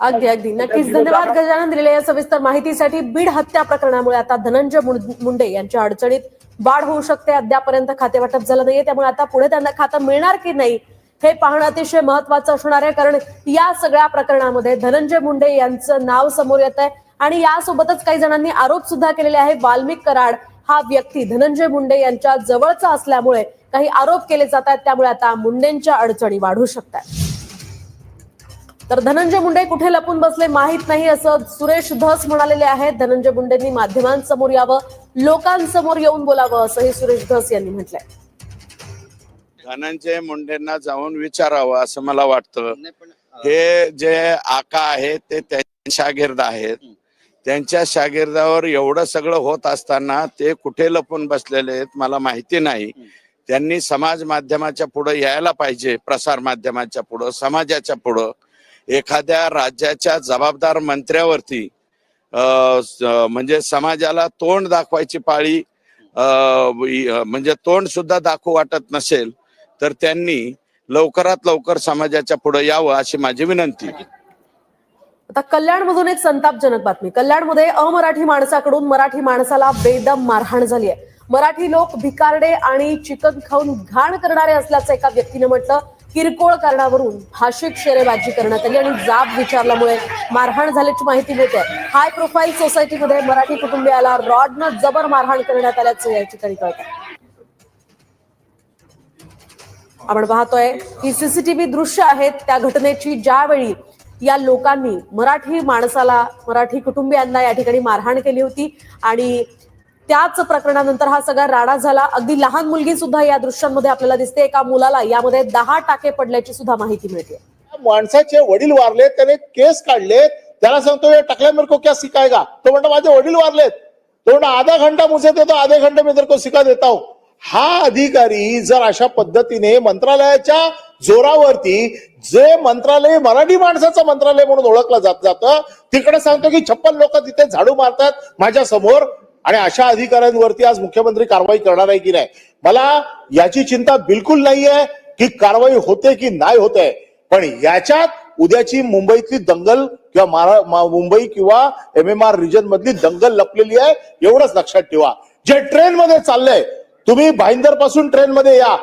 अगदी अगदी. नक्कीच धन्यवाद गजानन दिलेल्या या सविस्तर माहितीसाठी. बीड हत्या प्रकरणामुळे आता धनंजय मुंडे यांच्या अडचणीत वाढ होऊ शकते. अद्यापर्यंत खाते वाटप झालं नाहीये. त्यामुळे आता पुढे त्यांना खातं मिळणार की नाही हे पाहणं अतिशय महत्वाचं असणार आहे. कारण या सगळ्या प्रकरणामध्ये धनंजय मुंडे यांचं नाव समोर येत आहे आणि यासोबतच काही जणांनी आरोप सुद्धा केलेले आहे वाल्मिक कराड हा व्यक्ती धनंजय मुंडे यांच्या जवळचा असल्यामुळे काही आरोप केले जात आहेत. त्यामुळे आता मुंडेंच्या अडचणी वाढू शकतात. तर धनंजय मुंडे कुठे लपून बसले माहीत नाही असं सुरेश धस म्हणालेले आहेत. धनंजय मुंडेंनी माध्यमांसमोर यावं लोकांसमोर येऊन बोलावं असंही सुरेश धस यांनी म्हटलंय. धनंजय मुंडेंना जाऊन विचारावं असं मला वाटतं. हे जे आका आहेत ते त्यांचे शागिर्द आहेत. त्यांच्या शागिर्दावर एवढं सगळं होत असताना ते कुठे लपून बसलेले आहेत मला माहिती नाही. त्यांनी समाज माध्यमाच्या पुढे यायला पाहिजे प्रसार माध्यमाच्या पुढं समाजाच्या पुढं. एखाद्या राज्याच्या जबाबदार मंत्र्यावरती म्हणजे समाजाला तोंड दाखवायची पाळी म्हणजे तोंड सुद्धा दाखवू वाटत नसेल तर त्यांनी लवकरात लवकर समाजाच्या पुढे यावं अशी माझी विनंती आता कल्याणमधून एक संतापजनक बातमी. कल्याणमध्ये अमराठी माणसाकडून मराठी माणसाला बेदम मारहाण झाली आहे. मराठी लोक भिकारडे आणि चिकन खाऊन घाण करणारे असल्याचं एका व्यक्तीने म्हटलं. किरकोळ कारणावरून भाषिक शेरेबाजी करण्यात आली आणि जाब विचारल्यामुळे मारहाण झाल्याची माहिती मिळते. हाय प्रोफाईल सोसायटीमध्ये मराठी कुटुंबियाला रॉडनं जबर मारहाण करण्यात आल्याचं या ठिकाणी कळतं. आपण पाहतोय ही सीसीटीव्ही दृश्य आहेत त्या घटनेची ज्यावेळी या लोकांनी मराठी माणसाला मराठी कुटुंबियांना या ठिकाणी मारहाण केली होती. आणि त्याच प्रकरणानंतर हा सगळा राडा झाला. अगदी लहान मुलगी सुद्धा या दृश्यांमध्ये आपल्याला दिसते. एका मुलाला यामध्ये दहा टाके पडल्याची सुद्धा माहिती मिळते. माणसाचे वडील वारले त्याने केस काढले. त्याला सांगतो हे टकला मेरे को क्या सिखाएगा? तो म्हणतो माझे वडील वारलेत. तो म्हणतो आधा घंटा मुझे देतो आधे घंटे मी तर को शिका देता हा अधिकारी जर अशा पद्धतीने मंत्रालयाच्या जोरावरती जे मंत्रालय मराठी माणसाचं मंत्रालय म्हणून ओळखलं जात जातं तिकडे सांगतो की छप्पन लोक तिथे झाडू मारतात माझ्यासमोर आणि अशा अधिकाऱ्यांवरती आज मुख्यमंत्री कारवाई करणार आहे की नाही? मला याची चिंता बिलकुल नाहीये की कारवाई होते की नाही होते पण याच्यात उद्याची मुंबईतली दंगल किंवा महारा मुंबई किंवा एम एम आर रिजन मधली दंगल लपलेली आहे एवढंच लक्षात ठेवा. जे ट्रेन मध्ये चाललंय तुम्ही भाईंदरपासून ट्रेन मध्ये या.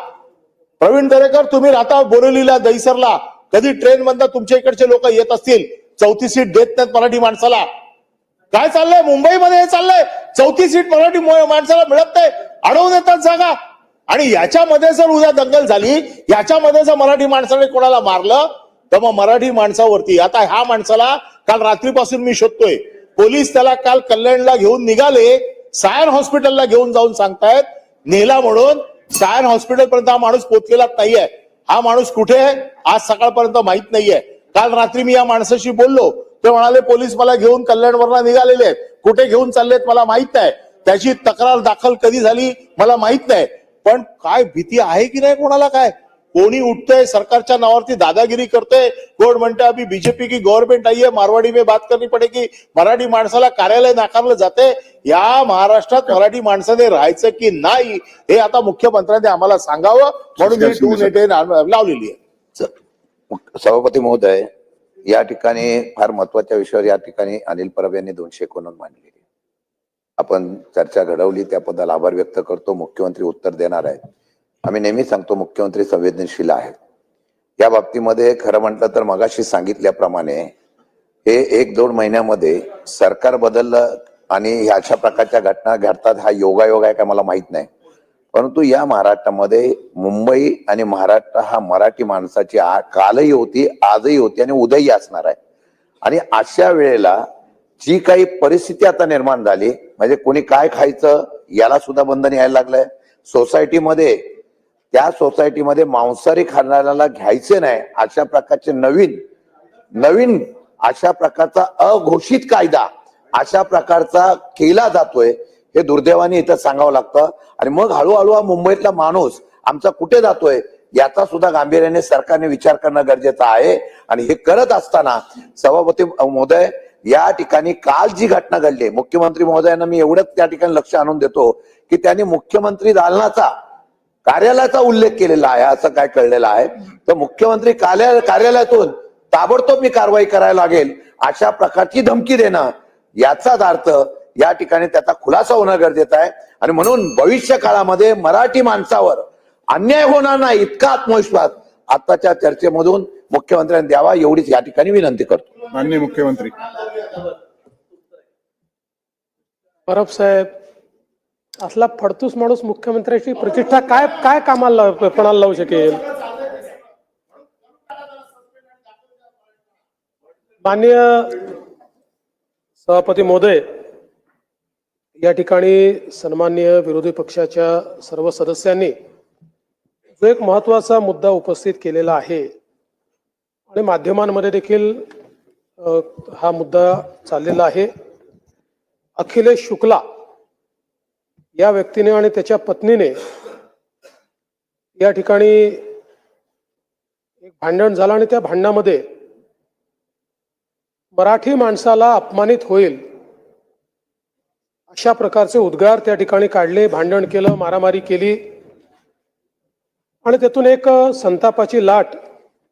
प्रवीण दरेकर तुम्ही राहता बोरिवलीला दहिसरला. कधी ट्रेन मधनं तुमच्या इकडचे लोक येत असतील चौथी सीट देत नाहीत मराठी माणसाला. काय चाललंय? मुंबईमध्ये हे चाललंय. चौथी सीट मराठी माणसाला मिळत नाही. अडवून येतात जागा. आणि याच्यामध्ये जर उद्या दंगल झाली याच्यामध्ये जर मराठी माणसाने कोणाला मारलं तर मग मराठी माणसावरती. आता ह्या माणसाला काल रात्रीपासून मी शोधतोय. पोलीस त्याला काल कल्याणला घेऊन निघाले. सायन हॉस्पिटलला घेऊन जाऊन सांगतायत. नेला म्हणून सायन हॉस्पिटल पर्यंत हा माणूस पोचलेला नाहीये. हा माणूस कुठे आहे? आज सकाळपर्यंत माहीत नाहीये. काल रात्री मी या माणसाशी बोललो. ते म्हणाले पोलीस मला घेऊन कल्याणवरला निघालेले आहेत. कुठे घेऊन चाललेत मला माहीत नाही. त्याची तक्रार दाखल कधी झाली मला माहीत नाही. पण काय भीती आहे की नाही कोणाला काय? कोणी उठतंय सरकारच्या नावावरती दादागिरी करतोय. कोण म्हणतं अभी बीजेपी की गव्हर्नमेंट आई है मारवाडी में बात करनी पडेगी. मराठी माणसाला कार्यालय नाकारलं जाते या महाराष्ट्रात मराठी माणसाने राहायचं की नाही हे आता मुख्यमंत्र्यांनी आम्हाला सांगावं. म्हणून ही टू नेटे लावलेली आहे. सभापती महोदय या ठिकाणी फार महत्त्वाच्या विषयावर या ठिकाणी अनिल परब यांनी दोनशे एकोणनव्वद मांडलेली आपण चर्चा घडवली त्याबद्दल आभार व्यक्त करतो. मुख्यमंत्री उत्तर देणार आहेत. आम्ही नेहमी सांगतो मुख्यमंत्री संवेदनशील आहेत. या बाबतीमध्ये खरं म्हटलं तर मगाशी सांगितल्याप्रमाणे हे एक दोन महिन्यामध्ये सरकार बदललं आणि अशा प्रकारच्या घटना घडतात हा योगायोग आहे का मला माहीत नाही. परंतु या महाराष्ट्रामध्ये मुंबई आणि महाराष्ट्र हा मराठी माणसाची कालही होती आजही होती आणि उद्याही असणार आहे. आणि अशा वेळेला जी काही परिस्थिती आता निर्माण झाली म्हणजे कोणी काय खायचं याला सुद्धा बंधन यायला लागलंय. सोसायटीमध्ये त्या सोसायटीमध्ये मांसाहारी खाणाऱ्याला घ्यायचे नाही अशा प्रकारचे नवीन नवीन अशा प्रकारचा अघोषित कायदा अशा प्रकारचा केला जातोय हे दुर्दैवाने इथं सांगावं लागतं. आणि मग हळूहळू हा मुंबईतला माणूस आमचा कुठे जातोय याचा सुद्धा गांभीर्याने सरकारने विचार करणं गरजेचं आहे. आणि हे करत असताना सभापती महोदय या ठिकाणी काल जी घटना घडली मुख्यमंत्री महोदयांना मी एवढंच त्या ठिकाणी लक्ष आणून देतो की त्यांनी मुख्यमंत्री दालनाचा कार्यालयाचा उल्लेख केलेला आहे असं काय कळलेलं आहे. तर मुख्यमंत्री कार्या कार्यालयातून ताबडतोब मी कारवाई करायला लागेल अशा प्रकारची धमकी देणं याचाच अर्थ या ठिकाणी त्याचा खुलासा होणं गरजेचं आहे. आणि म्हणून भविष्य काळामध्ये मराठी माणसावर अन्याय होणार नाही इतका आत्मविश्वास आताच्या चर्चेमधून मुख्यमंत्र्यांनी द्यावा एवढीच या ठिकाणी विनंती करतो. माननीय मुख्यमंत्री. परब साहेब असला फडतूस माणूस मुख्यमंत्र्याची प्रतिष्ठा काय काय कामाला पणाला लावू शकेल? माननीय सभापती महोदय या ठिकाणी सन्माननीय विरोधी पक्षाच्या सर्व सदस्यांनी जो एक महत्त्वाचा मुद्दा उपस्थित केलेला आहे आणि माध्यमांमध्ये देखील हा मुद्दा चाललेला आहे. अखिलेश शुक्ला या व्यक्तीने आणि त्याच्या पत्नीने या ठिकाणी एक भांडण झालं आणि त्या भांडणामध्ये मराठी माणसाला अपमानित होईल अशा प्रकारचे उद्गार त्या ठिकाणी काढले भांडण केलं मारामारी केली. आणि त्यातून एक संतापाची लाट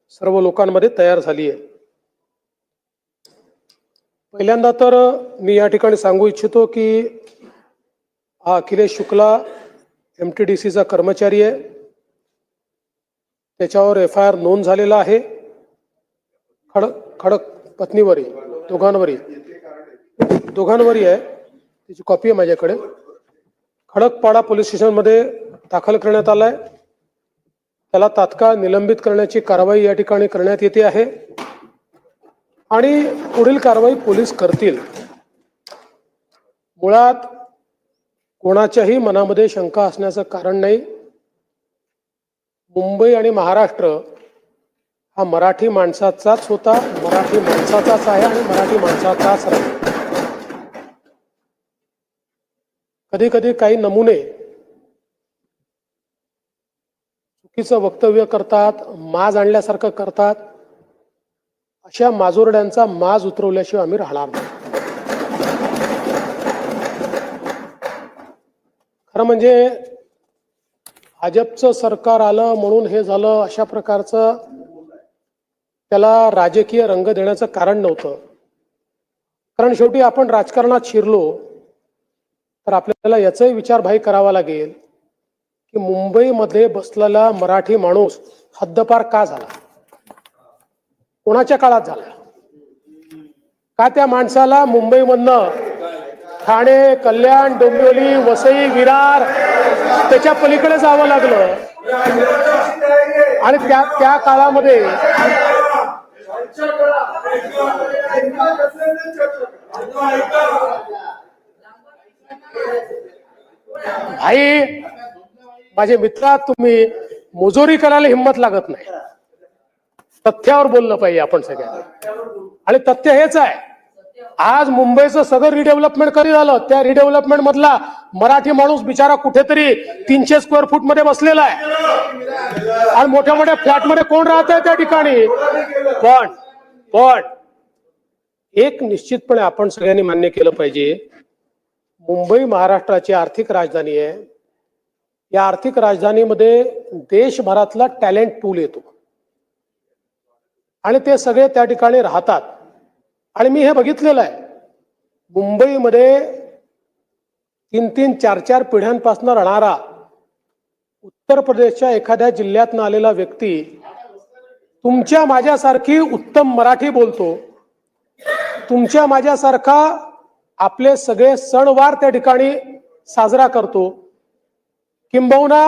सर्व लोकांमध्ये तयार झाली आहे. पहिल्यांदा तर मी या ठिकाणी सांगू इच्छितो की हा Akhilesh Shukla M T D सीचा कर्मचारी आहे. त्याच्यावर एफ आय आर नोंद झालेला आहे. खडक खडक पत्नीवरी दोघांवरी. दोघांवरी आहे. त्याची कॉपी आहे माझ्याकडे. खडकपाडा पोलीस स्टेशनमध्ये दाखल करण्यात आलाय. त्याला तात्काळ निलंबित करण्याची कारवाई या ठिकाणी करण्यात येते आहे. आणि पुढील कारवाई पोलीस करतील. मुळात कोणाच्याही मनामध्ये शंका असण्याचं कारण नाही. मुंबई आणि महाराष्ट्र हा मराठी माणसाचाच होता मराठी माणसाचाच आहे आणि मराठी माणसाचाच राहील. कधी कधी काही नमुने चुकीचं वक्तव्य करतात माज आणल्यासारखं करतात. अशा माजोरड्यांचा माज उतरवल्याशिवाय आम्ही राहणार नाही. खरं म्हणजे भाजपचं सरकार आलं म्हणून हे झालं अशा प्रकारचं त्याला राजकीय रंग देण्याचं कारण नव्हतं. कारण शेवटी आपण राजकारणात शिरलो तर आपल्याला याचाही विचारभाई करावा लागेल की मुंबईमध्ये बसलेला मराठी माणूस हद्दपार का झाला? कोणाच्या काळात झाला? का त्या माणसाला मुंबईमधनं ठाणे कल्याण डोंबिवली वसई विरार त्याच्या पलीकडे जावं लागलं. आणि त्या त्या काळामध्ये भाई माझे मित्रा तुम्ही मुजोरी करायला हिंमत लागत नाही. तथ्यावर बोललं पाहिजे आपण सगळ्यांनी. आणि तथ्य हेच आहे आज मुंबईचं सगळं रिडेव्हलपमेंट कधी झालं? त्या रिडेव्हलपमेंट मधला मराठी माणूस बिचारा कुठेतरी तीनशे स्क्वेअर फूटमध्ये बसलेला आहे. आणि मोठ्या मोठ्या फ्लॅटमध्ये कोण राहत आहे त्या ठिकाणी? पण पण एक निश्चितपणे आपण सगळ्यांनी मान्य केलं पाहिजे मुंबई महाराष्ट्राची आर्थिक राजधानी आहे. या आर्थिक राजधानीमध्ये देशभरातला टॅलेंट पूल येतो. आणि ते सगळे त्या ठिकाणी राहतात. आणि मी हे बघितलेलं आहे. मुंबईमध्ये तीन तीन चार चार पिढ्यांपासून राहणारा उत्तर प्रदेशच्या एखाद्या जिल्ह्यातनं आलेला व्यक्ती तुमच्या माझ्यासारखी उत्तम मराठी बोलतो. तुमच्या माझ्यासारखा आपले सगळे सणवार त्या ठिकाणी साजरा करतो. किंबहुना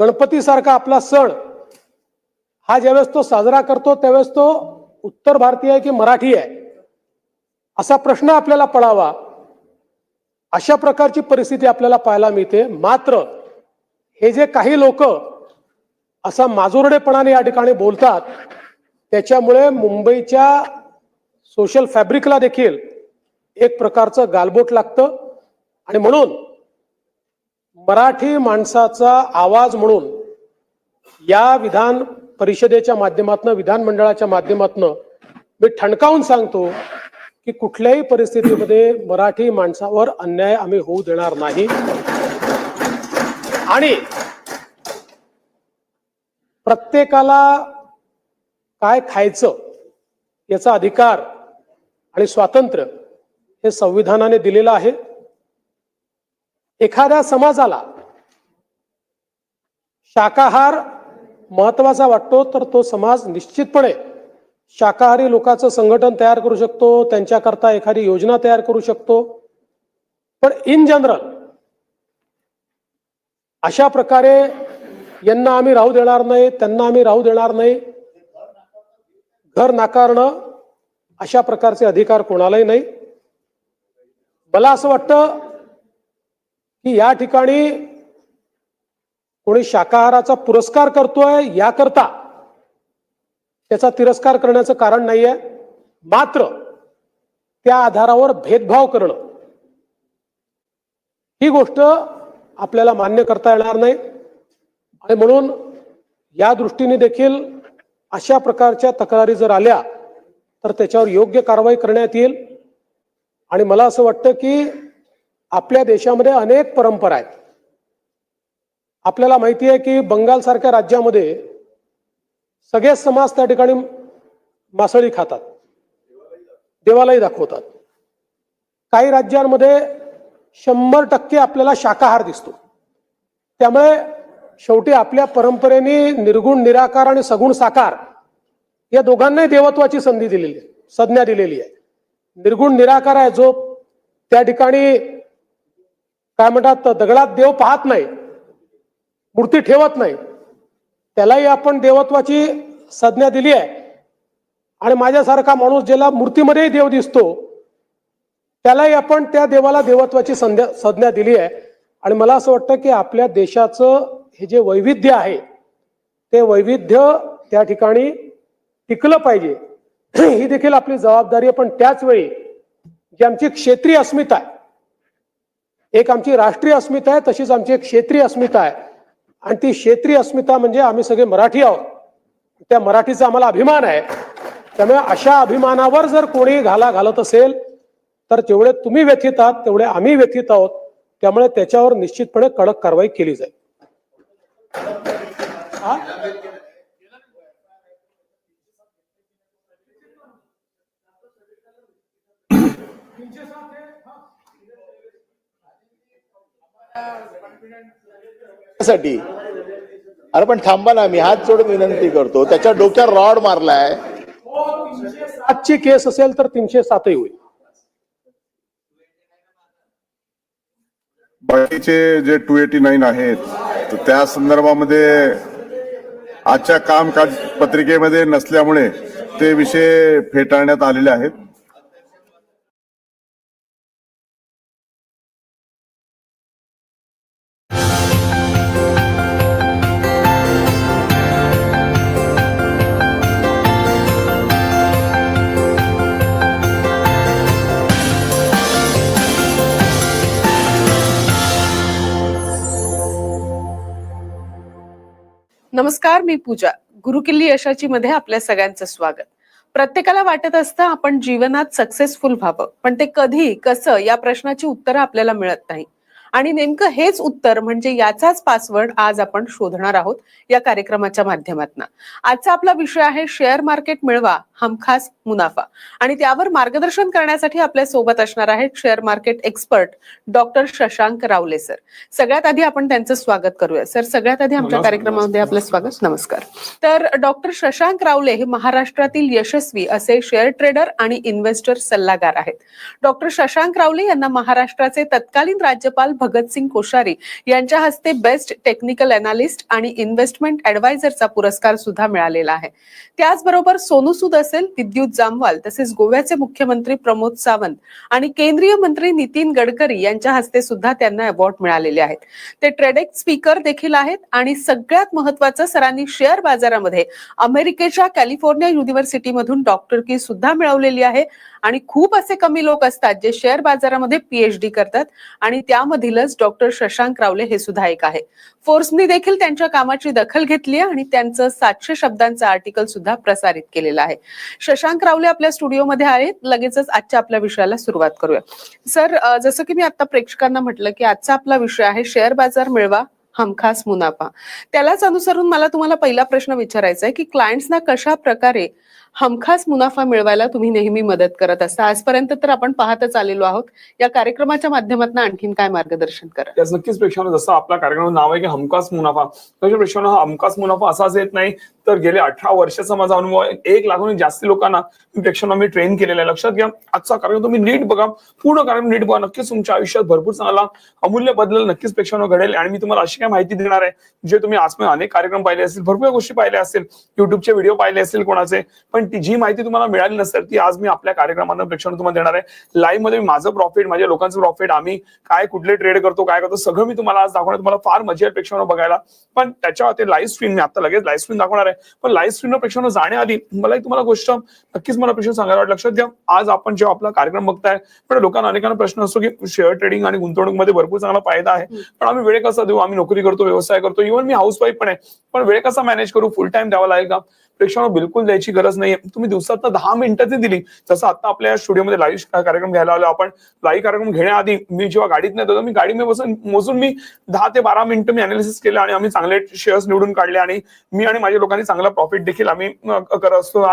गणपतीसारखा आपला सण हा ज्यावेळेस तो साजरा करतो त्यावेळेस तो उत्तर भारतीय आहे की मराठी आहे? असा प्रश्न आपल्याला पडावा अशा प्रकारची परिस्थिती आपल्याला पाहायला मिळते. मात्र हे जे काही लोक असा माजुरडेपणाने या ठिकाणी बोलतात त्याच्यामुळे मुंबईच्या सोशल फॅब्रिकला देखील एक प्रकारचं गालबोट लागतं. आणि म्हणून मराठी माणसाचा आवाज म्हणून या विधान परिषदेच्या माध्यमातून विधानमंडळाच्या माध्यमातून मी ठणकावून सांगतो की कुठल्याही परिस्थितीमध्ये मराठी माणसावर अन्याय आम्ही होऊ देणार नाही. आणि प्रत्येकाला काय खायचं याचा अधिकार आणि स्वातंत्र्य हे संविधानाने दिलेलं आहे. एखाद्या समाजाला शाकाहार महत्त्वाचा वाटतो तर तो समाज निश्चितपणे शाकाहारी लोकांचं संघटन तयार करू शकतो त्यांच्याकरता एखादी योजना तयार करू शकतो. पण इन जनरल अशा प्रकारे यांना आम्ही राहू देणार नाही त्यांना आम्ही राहू देणार नाही. घर नाकारणं अशा प्रकारचे अधिकार कोणालाही नाही. मला असं वाटतं की या ठिकाणी कोणी शाकाहाराचा पुरस्कार करतोय याकरता त्याचा तिरस्कार करण्याचं कारण नाहीये. मात्र त्या आधारावर भेदभाव करणं ही गोष्ट आपल्याला मान्य करता येणार नाही. आणि म्हणून या दृष्टीने देखील अशा प्रकारच्या तक्रारी जर आल्या तर त्याच्यावर योग्य कारवाई करण्यात येईल. आणि मला असं वाटतं की आपल्या देशामध्ये अनेक परंपरा आहेत. आपल्याला माहिती आहे की बंगालसारख्या राज्यामध्ये सगळे समाज त्या ठिकाणी मासळी खातात देवालाही दाखवतात. काही राज्यांमध्ये शंभर टक्के आपल्याला शाकाहार दिसतो. त्यामुळे शेवटी आपल्या परंपरेने निर्गुण निराकार आणि सगुण साकार या दोघांनाही देवत्वाची संधी दिलेली आहे संज्ञा दिलेली आहे. निर्गुण निराकार आहे जो त्या ठिकाणी काय म्हणतात दगडात देव पाहत नाही मूर्ती ठेवत नाही. त्यालाही आपण देवत्वाची संज्ञा दिली आहे. आणि माझ्यासारखा माणूस ज्याला मूर्तीमध्येही देव दिसतो त्यालाही आपण त्या देवाला देवत्वाची संध्या संज्ञा दिली आहे. आणि मला असं वाटतं की आपल्या देशाचं हे जे वैविध्य आहे ते वैविध्य त्या ठिकाणी टिकलं पाहिजे. ही देखील आपली जबाबदारी आहे. पण त्याच वेळी जी आमची क्षेत्रीय अस्मिता आहे एक आमची राष्ट्रीय अस्मिता आहे तशीच आमची एक क्षेत्रीय अस्मिता आहे. आणि ती क्षेत्रीय अस्मिता म्हणजे आम्ही सगळे मराठी आहोत. त्या मराठीचा आम्हाला अभिमान आहे. त्यामुळे अशा अभिमानावर जर कोणी घाला घालत असेल तर जेवढे तुम्ही व्यथित आहात तेवढे आम्ही व्यथित आहोत. त्यामुळे त्याच्यावर निश्चितपणे कडक कारवाई केली जाईल. साठी अरे पण थांबा ना मी हात जोडून विनंती करतो. त्याच्या डोक्यावर रॉड मारलाय. आजची केस असेल तर तीनशे सातही होईल. बाकीचे जे टू एटी नाईन आहेत तर त्या संदर्भामध्ये आजच्या कामकाज पत्रिकेमध्ये नसल्यामुळे ते विषय फेटाळण्यात आलेले आहेत. नमस्कार मी पूजा. गुरुकिल्ली यशाची मध्ये आपल्या सगळ्यांचं स्वागत. प्रत्येकाला वाटत असतं आपण जीवनात सक्सेसफुल व्हावं पण ते कधी कसं या प्रश्नाची उत्तरं आपल्याला मिळत नाही. आणि नेमकं हेच उत्तर म्हणजे याचाच पासवर्ड आज आपण शोधणार आहोत या कार्यक्रमाच्या माध्यमातून. आजचा आपला विषय आहे शेअर मार्केट मिळवा हमखास मुनाफा. आणि त्यावर मार्गदर्शन करण्यासाठी आपल्यासोबत असणार आहेत share market expert doctor Shashank Rawale sir. सगळ्यात आधी आपण त्यांचं स्वागत करूया. सर सगळ्यात आधी आमच्या कार्यक्रमामध्ये आपलं स्वागत. नमस्कार. तर डॉक्टर शशांक रावले हे महाराष्ट्रातील यशस्वी असे शेअर ट्रेडर आणि इन्व्हेस्टर सल्लागार आहेत. डॉक्टर शशांक रावले यांना महाराष्ट्राचे तत्कालीन राज्यपाल भगतसिंग कोश्यारी यांच्या हस्ते बेस्ट टेक्निकल अनालिस्ट आणि इन्व्हेस्टमेंट ऍडवायझरचा पुरस्कार सुद्धा मिळालेला आहे. त्याचबरोबर सोनू सूद असेल विद्युत जामवाल तसेच गोव्याचे मुख्यमंत्री प्रमोद सावंत आणि केंद्रीय मंत्री नितीन गडकरी यांच्या हस्ते सुद्धा त्यांना अवॉर्ड मिळालेले आहेत. ते ट्रेडेक स्पीकर देखील आहेत आणि सगळ्यात महत्वाचं सरांनी शेअर बाजारामध्ये अमेरिकेच्या कॅलिफोर्निया युनिव्हर्सिटीमधून डॉक्टरकी सुद्धा मिळवलेली आहे. आणि खूप असे कमी लोक असतात जे शेअर बाजारामध्ये पीएचडी करतात. आणि त्यामधीलच डॉक्टर शशांक रावले हे सुद्धा एक आहे. फोर्सनी देखील त्यांच्या कामाची दखल घेतली आहे आणि त्यांचं सातशे शब्दांचं आर्टिकल सुद्धा प्रसारित केलेलं आहे. शशांक रावले आपल्या स्टुडिओमध्ये आहेत. लगेचच आजच्या आपल्या विषयाला सुरुवात करूया. सर जसं की मी आता प्रेक्षकांना म्हटलं की आजचा आपला विषय आहे शेअर बाजार मिळवा हमखास मुनाफा. त्यालाच अनुसरून मला तुम्हाला पहिला प्रश्न विचारायचा आहे की क्लायंट्सना कशा प्रकारे हमखास मुनाफा मिळवायला तुम्ही नेहमी मदत करत असता. आजपर्यंत तर आपण पाहतच आलेलो आहोत. या कार्यक्रमाच्या माध्यमातून आणखीन काय मार्गदर्शन करा? त्याच नक्कीच प्रेक्षकांना जसं आपला कार्यक्रम नाव आहे की हमखास मुनाफा. तशा प्रेक्षकांना हा हमखास मुनाफा असाच येत नाही. तर गेले अठरा वर्षाचा माझा अनुभव आहे. एक लाखहून जास्ती लोकांना मी प्रेक्षकांना मी ट्रेन केलेला आहे. लक्षात घ्या आजचा कार्यक्रम तुम्ही नीट बघा. पूर्ण कार्यक्रम नीट बघा. नक्कीच तुमच्या आयुष्यात भरपूर चांगला अमूल्य बदल नक्कीच प्रेक्षकांना घडेल. आणि मी तुम्हाला अशी काय माहिती देणार आहे जे तुम्ही आजमध्ये अनेक कार्यक्रम पाहिले असतील भरपूर गोष्टी पाहिल्या असतील युट्यूबचे व्हिडिओ पाहिले असतील कोणाचे पण ती जी माहिती तुम्हाला मिळाली नसेल ती आज मी आपल्या कार्यक्रमातून प्रेक्षकांना तुम्हाला देणार आहे. लाईव्हमध्ये माझं प्रॉफिट माझ्या लोकांचं प्रॉफिट आम्ही काय कुठले ट्रेड करतो काय करतो सगळं मी तुम्हाला आज दाखवणार तुम्हाला फार मजा येईल प्रेक्षकांना बघायला. पण त्याच्या ते लाईव्ह स्क्रीन मी आता लगेच लाईव्ह स्क्रीन दाखवणार आहे. पण लाईव्ह स्क्रीनवर प्रेक्षकांना जाण्याआधी मला एक तुम्हाला गोष्ट नक्कीच मला प्रेक्षक सांगायला वाटलं लक्षात घ्या आज आपण जेव्हा आपला कार्यक्रम बघताय पण लोकांना अनेकांना प्रश्न असतो की शेअर ट्रेडिंग आणि गुंतवणूकमध्ये भरपूर चांगला फायदा आहे. पण आम्ही वेळ कसा देऊ? आम्ही नोकरी करतो व्यवसाय करतो इव्हन मी हाऊस वाईफ पण आहे. पण वेळ कसा मॅनेज करू? फुल टाइम द्यावा लागेल का? प्रेक्षकांना बिलकुल द्यायची गरज नाही तुम्ही दिवसात दहा मिनिटाची दिली. जसं आता आपल्या स्टुडिओमध्ये लाईव्ह कार्यक्रम घ्यायला आलो आपण. लाईव्ह कार्यक्रम घेण्याआधी मी जेव्हा गाडीत नाही मी गाडीमध्ये बसून मोजून मी दहा ते बारा मिनिटं मी अनालिसिस केलं आणि आम्ही चांगले शेअर्स निवडून काढले आणि मी आणि माझ्या लोकांनी चांगला प्रॉफिट देखील आम्ही करत असतो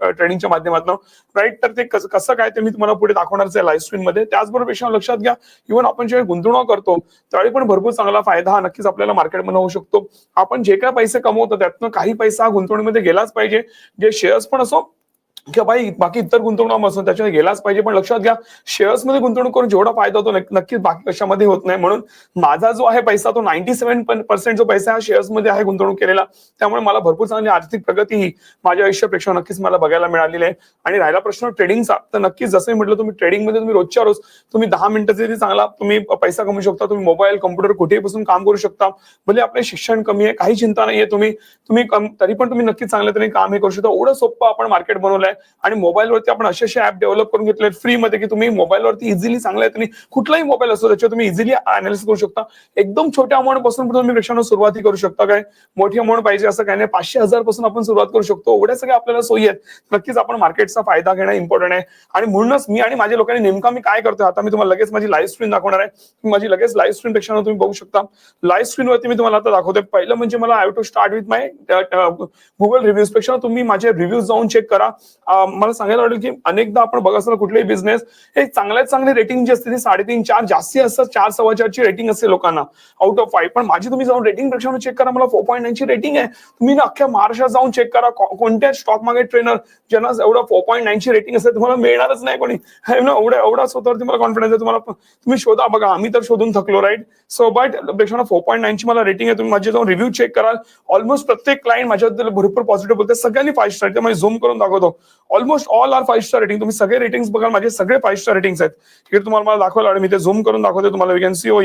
ट्रेडिंगच्या माध्यमातून. राईट तर ते कसं कसं काय ते मी तुम्हाला पुढे दाखवणारच आहे लाईव्ह स्क्रीन मध्ये. त्याचबरोबरपेक्षा लक्षात घ्या इव्हन आपण जेव्हा गुंतवणूक करतो त्यावेळी पण भरपूर चांगला फायदा हा नक्कीच आपल्याला मार्केटमध्ये होऊ शकतो. आपण जे काय पैसे कमवतो त्यातनं काही पैसा हा गुंतवणुकीमध्ये गेलाच पाहिजे. जे शेअर्स पण असो किंवा बाई बाकी इतर गुंतवणूक असून त्याच्यामध्ये गेलाच पाहिजे. पण लक्षात घ्या शेअर्समध्ये गुंतवणूक करून जेवढा फायदा होतो नक्कीच बाकी कशामध्ये होत नाही. म्हणून माझा जो आहे पैसा तो नाईन्टी सेव्हन पर्सेंट जो पैसा हा शेअर्समध्ये आहे गुंतवणूक केलेला. त्यामुळे मला भरपूर चांगली आर्थिक प्रगती ही माझ्या आयुष्यापेक्षा नक्कीच मला बघायला मिळालेली आहे. आणि राहिला प्रश्न ट्रेडिंगचा तर नक्कीच जसं मी म्हटलं तुम्ही ट्रेडिंगमध्ये तुम्ही रोजच्या रोज तुम्ही दहा मिनिटाचे तरी चांगला तुम्ही पैसा कमवू शकता तुम्ही मोबाईल कम्प्युटर कुठेही बसून काम करू शकता. भले आपले शिक्षण कमी आहे काही चिंता नाहीये तुम्ही. तुम्ही तरी पण तुम्ही नक्कीच चांगल्या तरी काम हे करू शकता. एवढं सोपं आपण मार्केट बनवलंय. आणि मोबाईलवरती आपण असे असे ऍप डेव्हलप करून घेतले फ्री मध्ये की तुम्ही मोबाईलवरती इझिली चांगल्या तरी कुठलाही मोबाईल असतो त्याच्यावर तुम्ही इझिली अनालिसिस करू शकता. एकदम छोट्या अमाऊंटपासून पण तुम्ही प्रेक्षकांना सुरुवाती करू शकता काय? मोठी अमाऊंट पाहिजे असं काही नाही. पाचशे हजारपासून आपण सुरुवात करू शकतो. एवढ्या सगळ्या आपल्याला सोयी आहेत. नक्कीच आपण मार्केटचा फायदा घेणं इम्पॉर्टंट आहे. आणि म्हणूनच मी आणि माझ्या लोकांनी नेमका मी काय करतोय आता मी तुम्हाला लगेच माझी लाईव्ह स्क्रीन दाखवणार आहे. माझी लगेच लाईव्ह स्क्रीन पेक्षा तुम्ही बघू शकता. लाईव्ह स्क्रीनवरती मी तुम्हाला आता दाखवतोय. पहिलं म्हणजे मला I to start with my Google रिव्ह्यूजपेक्षा तुम्ही माझे रिव्ह्यूज जाऊन चेक करा. मला सांगायला वाटेल की अनेकदा आपण बघत असताना कुठलेही बिझनेस हे चांगल्यात चांगली रेटिंग जी असते ती साडेतीन चार जास्ती असतात चार सव्वा चारची रेटिंग असते लोकांना. आउट ऑफ फाईव्ह पण माझी तुम्ही जाऊन रेटिंगपेक्षा चेक करा मला फोर पॉईंट नाईनची रेटिंग आहे. तुम्ही ना अख्ख्या महाराष्ट्रात जाऊन चेक करा कोणत्या स्टॉक मार्केट ट्रेनर ज्यांना एवढं फोर पॉईंट नाईनची रेटिंग असते तुम्हाला मिळणारच नाही कोणी. है ना, एवढा स्वतःवर तुम्हाला कॉन्फिडन्स आहे तुम्हाला तुम्ही शोधा बघा आम्ही तर शोधून थकलो राईट सो बटपेक्षा फोर पॉईंट नाईनची मला रेटिंग आहे तुम्ही माझे जाऊन रिव्ह्यू चेक कराल. ऑलमोस्ट प्रत्येक क्लायंट माझ्याबद्दल भरपूर पॉझिटिव्ह बोलते. सगळ्यांनी फाईव्ह स्टार त्यामुळे झूम करून दाखवतो. Almost all are five star rating तुम्ही सगळे रेटिंग्स बघा माझे सगळे फाईव्ह स्टार रेटिंग्स आहेत. इकडे तुम्हाला मला दाखवलं आणि मी ते झूम करून दाखवते तुम्हाला we can see oh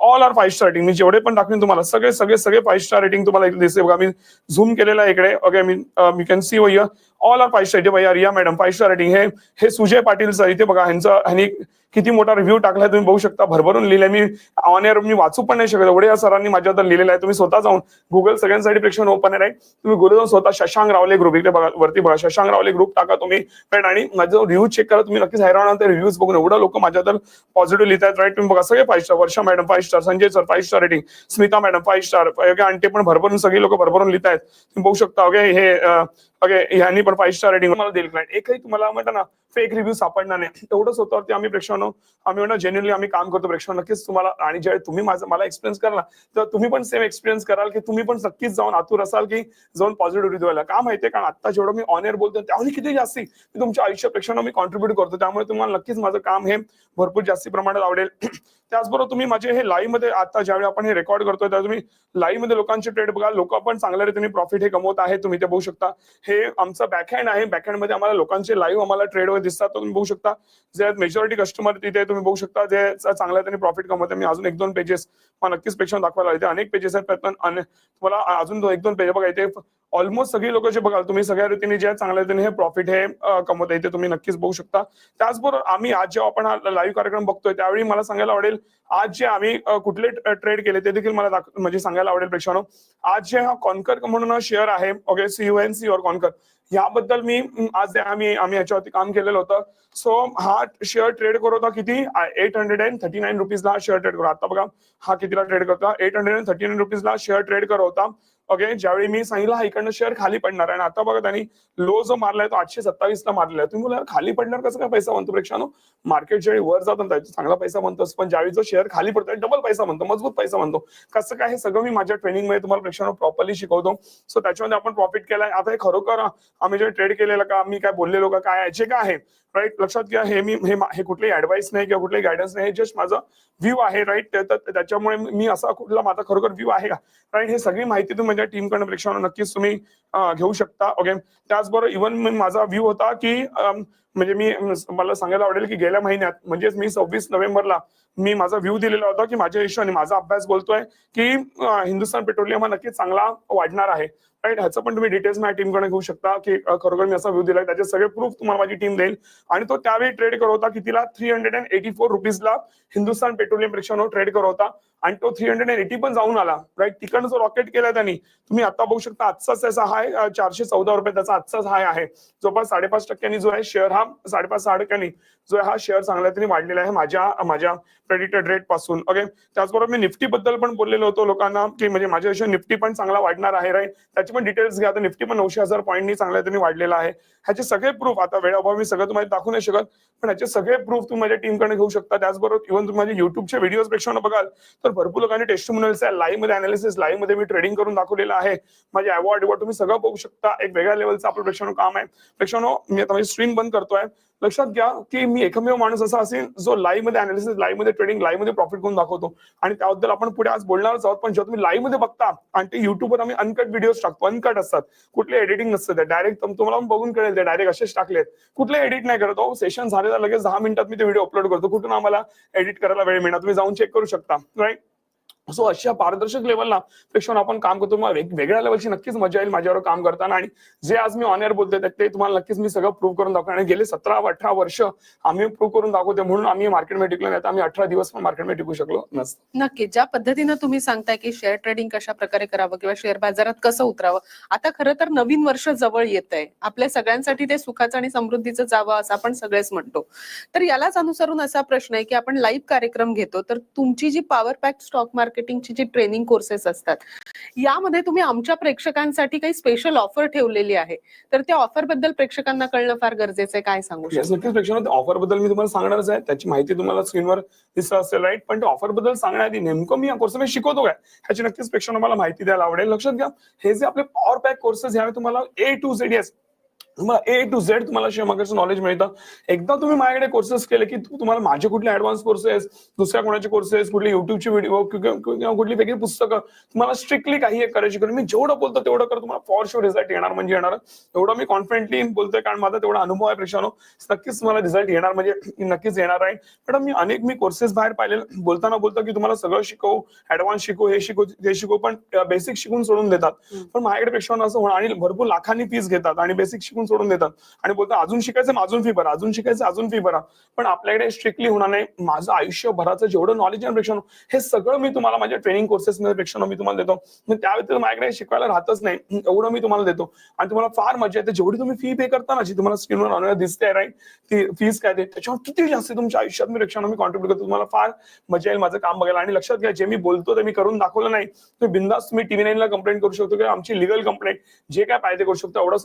all are five star rating मी जेवढे पण दाखवेन तुम्हाला सगळे सगळे सगळे फाईव्ह स्टार रेटिंग तुम्हाला दिसते बघा मी झूम केलेलं आहे इकडे. ओके मी मी can see oh all are five star भैया Riya madam five star rating हे हे सुजय पाटील सर इथे बघा ह्यांचं ह्यांनी किती मोठा रिव्ह्यू टाकलाय तुम्ही बघू शकता. भरभरून लिहिलंय. मी ऑन एअर मी वाचू पण नाही शकत. एवढे या सरांनी माझ्याबद्दल लिहिलेलं आहे. तुम्ही स्वतः जाऊन गुगल सगळ्यांसाठी प्रेक्षण ओपन आहे. तुम्ही गुगल जाऊन स्वतः शशांक रावले ग्रुप इकडे बघा वरती बघा. शशांक रावले ग्रुप टाका तुम्ही. Right? आणि माझा रिव्ह्यू चेक करा. तुम्ही नक्कीच हैराण होणार रिव्ह्यूज बघून एवढं लोक माझ्याबद्दल पॉझिटिव्ह लिहित आहेत राईट तुम्ही बघा सगळे five star Varsha madam five star Sanjay sir five star rating Smita madam five star आणते पण भरभरून सगळे लोक भरभरून लिहित आहेत तुम्ही बघू शकता. ओके हे ओके ह्यांनी पण फाईव्ह स्टार रेटिंग मला देईल क्लायंट एकही तुम्हाला म्हणता ना फेक रिव्ह्यू सापडणार नाही. एवढं होतं आम्ही प्रेक्षकांनो आम्ही म्हणा जेन्युअनली आम्ही काम करतो प्रेक्षकांना. नक्कीच तुम्हाला आणि जे तुम्ही माझं मला एक्सपिरियन्स कराल तर तुम्ही पण सेम एक्सपिरियन्स कराल की तुम्ही पण नक्कीच जाऊन आतूर असाल की जाऊन पॉझिटिव्ह रिव्ह्यू द्यायला. का माहितीये? कारण आता जेवढं मी ऑन एअर बोलतो त्याहून किती जास्ती मी तुमच्या आयुष्यापेक्षा मी कॉन्ट्रीब्युट करतो. त्यामुळे तुम्हाला नक्कीच माझं काम हे भरपूर जास्ती प्रमाणात आवडेल. त्याचबरोबर तुम्ही माझे हे लाईव्हमध्ये आता ज्यावेळी आपण हे रेकॉर्ड करतोय त्यावेळी तुम्ही लाईव्हमध्ये लोकांचे ट्रेड बघा. लोक पण चांगल्या रीतीने प्रॉफिट हे कमवत आहे तुम्ही ते बघू शकता. हे आमचं बॅकहँड आहे. बॅकहँडमध्ये आम्हाला लोकांचे लाईव्ह आम्हाला ट्रेड दिसतात तुम्ही बघू शकता. जे मेजॉरिटी कस्टमर तिथे तुम्ही बघू शकता जे चांगल्या त्यांनी प्रॉफिट कमवते मी अजून एक दोन पेजेस मला नक्कीच पेक्षा दाखवायला इथे अनेक पेजेस आहेत पण तुम्हाला अजून एक दोन पेज बघा इथे ऑलमोस्ट सगळी लोक जे बघाल तुम्ही सगळ्या रीतीने जे चांगल्या रीतीने हे प्रॉफिट हे कमवत आहे ते तुम्ही नक्कीच बघू शकता. त्याचबरोबर आम्ही आज जेव्हा आपण हा लाईव्ह कार्यक्रम बघतोय त्यावेळी मला सांगायला आवडेल आज जे आम्ही कुठले ट्रेड केले ते देखील मला म्हणजे सांगायला आवडेल प्रेक्षानो आज जे हा कॉन्कर म्हणून शेअर आहे okay C U N C और कॉन्कर याबद्दल मी आज आम्ही आम्ही याच्यावरती काम केलेलं होतं. सो हा शेअर ट्रेड करत होता किती? Eight hundred and thirty nine रुपीजला हा शेअर ट्रेड करतो आता बघा हा कितीला ट्रेड करतो? Eight hundred and thirty nine रुपीजला share trade करत होता. ओके ज्यावेळी मी सांगितलं हा इकडनं शेअर खाली पडणार आहे. आणि आता बघा त्यांनी लो जो मारलाय तो आठशे सत्तावीस ला मारलाय तुम्ही बोला खाली पडणार कसं काय पैसा म्हणतो प्रेक्षानो मार्केट ज्यावेळी वर जात त्याचा चांगला पैसा म्हणतोस पण ज्यावेळी जो शेअर खाली पडतोय डबल पैसा म्हणतो मजबूत पैसा म्हणतो. कसं काय हे सगळं मी माझ्या ट्रेनिंगमध्ये तुम्हाला प्रेक्षानो प्रॉपरली शिकवतो. सो त्याच्यामध्ये आपण प्रॉफिट केलाय. आता हे खरोखर आम्ही जे ट्रेड केलेलं का मी काय बोललेलो का काय याचे काय आहे राईट लक्षात घ्या हे मी हे मा- ऍडवाईस ऍडवाइस नाही किंवा कुठलेही गायडन्स नाही हे जस्ट माझं व्ह्यू आहे राईट त्याच्यामुळे मी असा कुठला माझा खरोखर व्ह्यू आहे का? राईट हे सगळी माहिती तुम्ही म्हणजे माझ्या टीमकडनं नक्कीच तुम्ही घेऊ शकता. ओके त्याचबरोबर इव्हन माझा व्ह्यू होता की म्हणजे मी मला सांगायला आवडेल की गेल्या महिन्यात म्हणजेच मी सव्वीस नोव्हेंबरला मी माझा व्ह्यू दिलेला होता की माझ्या हिशोबाने माझा अभ्यास बोलतोय की हिंदुस्थान पेट्रोलियम हा नक्कीच चांगला वाढणार आहे. राईट ह्याचं पण तुम्ही डिटेल्स माझ्या टीमकडे घेऊ शकता की खरोखर मी असा व्ह्यू दिलाय. त्याचे सगळे प्रूफ तुम्हाला माझी टीम देईल. आणि तो त्यावेळी ट्रेड करत होता कितीला three hundred and eighty four रुपीजला Hindustan पेट्रोलियमपेक्षा ट्रेड करत होता आणि तो थ्री हंड्रेड अँड एटी पण जाऊन आला. राईट तिकडनं जो रॉकेट केला त्यांनी तुम्ही आता बघू शकता आजचाच त्याचा हाय चारशे चौदा रुपये त्याचा आजचाच हाय आहे. जवळपास साडेपाच टक्क्यांनी जो आहे शेअर हा साडेपाच सहा टक्क्यांनी जो हा शेअर चांगल्या तरी वाढलेला आहे माझ्या माझ्या प्रेडिटेड रेटपासून. ओके त्याचबरोबर मी निफ्टी बद्दल पण बोललेलो होतो लोकांना की म्हणजे माझ्या निफ्टी पण चांगला वाढणार आहे राईट त्याची पण डिटेल्स घ्या. तर निफ्टी पण नऊशे हजार पॉईंटनी चांगल्या तरी वाढलेला आहे. ह्याचे सगळे प्रूफ आता वेळाभाव मी सगळं तुम्हाला दाखवू नाही शकत पण ह्याचे सगळे प्रूफ तुम्ही माझ्या टीमकडे घेऊ शकता. त्याचबरोबर इव्हन तुम्ही माझ्या युट्यूबच्या व्हिडिओजपेक्षा बघाल तर भरपूर लोकांनी टेस्टिमोनियल्स आहे लाईव्हमध्ये अनालिसिस लाईव्हमध्ये मी ट्रेडिंग करून दाखवलेलं आहे. माझे अवॉर्ड अवॉर्ड तुम्ही सगळं बघू शकता. एक वेगळ्या लेवलचं आपलं प्रेक्षण काम आहे. प्रेक्षानो मी आता माझी स्ट्रीम बंद करतोय. लक्षात घ्या की मी एकमेव माणूस असा असेल जो लाईव्हमध्ये अनालिसिस लाईव्हमध्ये ट्रेडिंग लाईव्हमध्ये प्रॉफिट करून दाखवतो. आणि त्याबद्दल आपण पुढे आज बोलणारच आहोत. पण जेव्हा तुम्ही लाईव्हमध्ये बघता आणि ते युट्यूबवर आम्ही अनकट व्हिडिओज टाकतो अनकट असतात. कुठले एडिटिंग नसतं ते. डायरेक्ट तुम्हाला पण बघून कळेल ते. डायरेक्ट असेच टाकलेत. कुठले एडिट नाही करत हो. सेशन झालेला लगेच दहा मिनिटात मी ते व्हिडिओ अपलोड करतो. कुठून आम्हाला एडिट करायला वेळ मिळणार? तुम्ही जाऊन चेक करू शकता. राईट सो अशा पारदर्शक लेवलला पेक्षा आपण काम करतो. मग वेगळ्या लेवलची नक्कीच मजा येईल माझ्यावर काम करताना. आणि जे आज मी ऑनर बोलते ते तुम्हाला नक्कीच मी सगळं प्रूव्ह करून दाखवणार. आणि गेले सतरा अठरा वर्ष आम्ही प्रूव्ह करून दाखवते म्हणून आम्ही मार्केटमध्ये टिकलो नाही तर आम्ही अठरा दिवस पण मार्केटमध्ये टिकू शकलो नसतो. नक्की ज्या पद्धतीनं तुम्ही सांगताय की शेअर ट्रेडिंग कशा प्रकारे करावं किंवा शेअर बाजारात कसं उतरावं आता खरं तर नवीन वर्ष जवळ येत आहे आपल्या सगळ्यांसाठी ते सुखाचं आणि समृद्धीचं जावं असं आपण सगळेच म्हणतो. तर यालाच अनुसरून असा प्रश्न आहे की आपण लाईव्ह कार्यक्रम घेतो तर तुमची जी पॉवर पॅक स्टॉक मार्केट मार्केटिंगची जी ट्रेनिंग कोर्सेस असतात यामध्ये तुम्ही आमच्या प्रेक्षकांसाठी काही स्पेशल ऑफर ठेवलेली आहे. तर त्या ऑफरबद्दल प्रेक्षकांना कळणं फार गरजेचं आहे काय सांगू नक्कीच ऑफरबद्दल मी तुम्हाला सांगणारच आहे. त्याची माहिती तुम्हाला स्क्रीनवर दिसत असेल राईट पण ऑफरबद्दल सांगण्याआधी नेमकं मी या कोर्समध्ये शिकवतो काय? ह्याची नक्कीच प्रेक्षण मला माहिती द्यायला आवडेल. लक्षात घ्या हे जे आपले पॉवर पॅक कोर्सेस ह्यावे तुम्हाला ए टू झेड येस तुम्हाला ए टू झेड तुम्हाला शेअर मार्केटचं नॉलेज मिळतं. एकदा तुम्ही माझ्याकडे कोर्सेस केले की तु- तुम्हाला माझे कुठले ऍडव्हान्स कोर्सेस दुसऱ्या कोणाचे कोर्सेस कुठले युट्यूबचे व्हिडिओ किंवा कुठली वेगळी पुस्तकं तुम्हाला स्ट्रिक्टली काही एक करायची करून मी जेवढं बोलतो तेवढं कर. तुम्हाला फॉर शुअर रिझल्ट येणार म्हणजे येणार. एवढं मी कॉन्फिडेंटली बोलतोय कारण माझा तेवढा अनुभव आहे प्रेक्षानो. नक्कीच तुम्हाला रिझल्ट येणार म्हणजे नक्कीच येणार आहे. पण मी अनेक मी कोर्सेस बाहेर पाहिले बोलताना बोलतो की तुम्हाला सगळं शिकवू ऍडव्हान्स शिकवू हे शिकवू ते शिकवू पण बेसिक शिकून सोडून देतात. पण माझ्याकडे प्रेक्षांना असं होणार आणि भरपूर लाखांनी फीस घेतात आणि बेसिक शिकून सोडून देतात. आणि बोलतात अजून शिकायचं अजून फी भरा. अजून शिकायचं अजून फी भरा. पण आपल्याकडे स्ट्रिक्टली होणार नाही. माझं आयुष्यभराचं जेवढं नॉलेज आहे प्रेक्षांनो हे सगळं मी तुम्हाला माझ्या ट्रेनिंग कोर्सेस मध्ये मी तुम्हाला देतो. मग त्या व्यतिरिक्त माझ्याकडे शिकवायला राहतच नाही. एवढं मी तुम्हाला देतो. आणि तुम्हाला फार मजा येते. जेवढी तुम्ही फी पे करता ना जी तुम्हाला स्क्रीनवर ऑनलाईन दिसते राईट ती फीस काय ते त्याच्यावर किती जास्त तुमच्या आयुष्यात मी प्रेक्षांनो मी कॉन्ट्रीब्युट करतो. तुम्हाला फार मजा येईल माझं काम बघायला. आणि लक्षात घ्या जे मी बोलतो ते मी करून दाखवलं नाही. तुम्ही बिंदास तुम्ही टीव्ही नाईनला कंप्लेंट करू शकतो किंवा आमची लिगल कंप्लेंट जे काय पाहिजे करू शकतो. एवढं